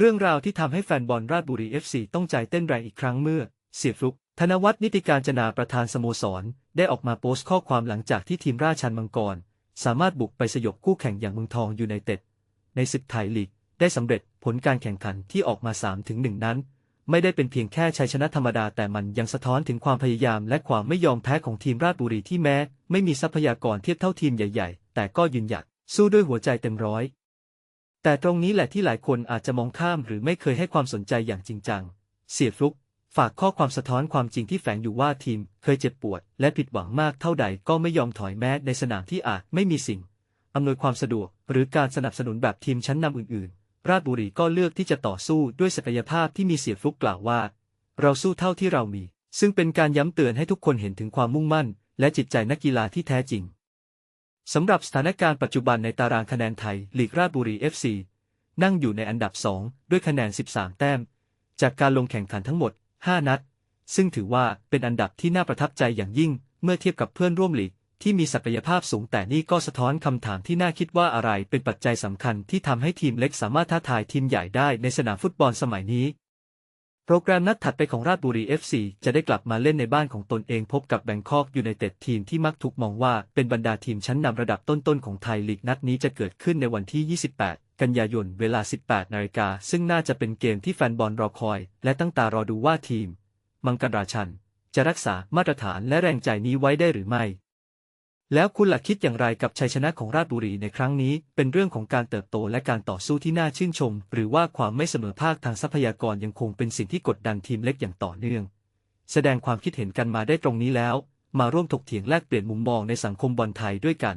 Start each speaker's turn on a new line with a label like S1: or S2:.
S1: เรื่องราวที่ทำให้แฟนบอลราชบุรี FC ต้องใจเต้นแรงอีกครั้งเมื่อ เสียฟลุก ธนวัฒน์นิติการจนาประธานสโมสร ได้ออกมาโพสต์ข้อความหลังจากที่ทีมราชันมังกร สามารถบุกไปสยบคู่แข่งอย่างเมืองทองยูไนเต็ด ในศึกไทยลีก ได้สำเร็จผลการแข่งขันที่ออกมา 3-1 นั้น ไม่ได้เป็นเพียงแค่ชัยชนะธรรมดาแต่มันยังสะท้อนถึงความพยายามและความไม่ยอมแพ้ของทีมราชบุรีที่แม้ ไม่มีทรัพยากรเทียบเท่าทีมใหญ่ ๆ แต่ก็ยืนหยัดสู้ด้วยหัวใจเต็มร้อย แต่ตรงนี้แหละที่หลายคนอาจจะมองข้ามหรือไม่เคยให้ความสนใจอย่างจริงจัง เสียฟลุก ฝากข้อความสะท้อนความจริงที่แฝงอยู่ว่าทีมเคยเจ็บปวด และผิดหวังมากเท่าใดก็ไม่ยอมถอยแม้ในสนามที่อาจไม่มีสิ่งอำนวยความสะดวก หรือการสนับสนุนแบบทีมชั้นนำอื่นๆ ราชบุรีก็เลือกที่จะต่อสู้ด้วยศักยภาพที่มีเสียฟลุกกล่าวว่า เราสู้เท่าที่เรามี ซึ่งเป็นการย้ำเตือนให้ทุกคนเห็นถึงความมุ่งมั่น และจิตใจนักกีฬาที่แท้จริง สำหรับสถานการณ์ปัจจุบันในตารางคะแนนไทยลีกราชบุรี FC นั่งอยู่ในอันดับ 2 ด้วยคะแนน 13 แต้ม จากการลงแข่งขันทั้งหมด 5 นัด ซึ่งถือว่าเป็นอันดับที่น่าประทับใจอย่างยิ่งเมื่อเทียบกับเพื่อนร่วมลีกที่มีศักยภาพสูงแต่นี่ก็สะท้อนคำถามที่น่าคิดว่าอะไรเป็นปัจจัยสำคัญที่ทำให้ทีมเล็กสามารถท้าทายทีมใหญ่ได้ในสนามฟุตบอลสมัยนี้ โปรแกรมนัดถัดไปของราชบุรี FC จะได้กลับมาเล่นในบ้านของตนเองพบกับแบงคอกยูไนเต็ดทีมที่มักถูกมองว่าเป็นบรรดาทีมชั้นนำระดับต้นๆของไทยลีกนัดนี้จะเกิดขึ้นในวันที่ 28 กันยายนเวลา 18 นาฬิกา ซึ่งน่าจะเป็นเกมที่แฟนบอลรอคอย และตั้งตารอดูว่าทีม มังกรราชัน จะรักษามาตรฐานและแรงใจนี้ไว้ได้หรือไม่ แล้วคุณล่ะคิดอย่างไรกับชัยชนะของราชบุรีในครั้งนี้ เป็นเรื่องของการเติบโตและการต่อสู้ที่น่าชื่นชม หรือว่าความไม่เสมอภาคทางทรัพยากรยังคงเป็นสิ่งที่กดดันทีมเล็กอย่างต่อเนื่อง แสดงความคิดเห็นกันมาได้ตรงนี้แล้ว มาร่วมถกเถียงแลกเปลี่ยนมุมมองในสังคมบอลไทยด้วยกัน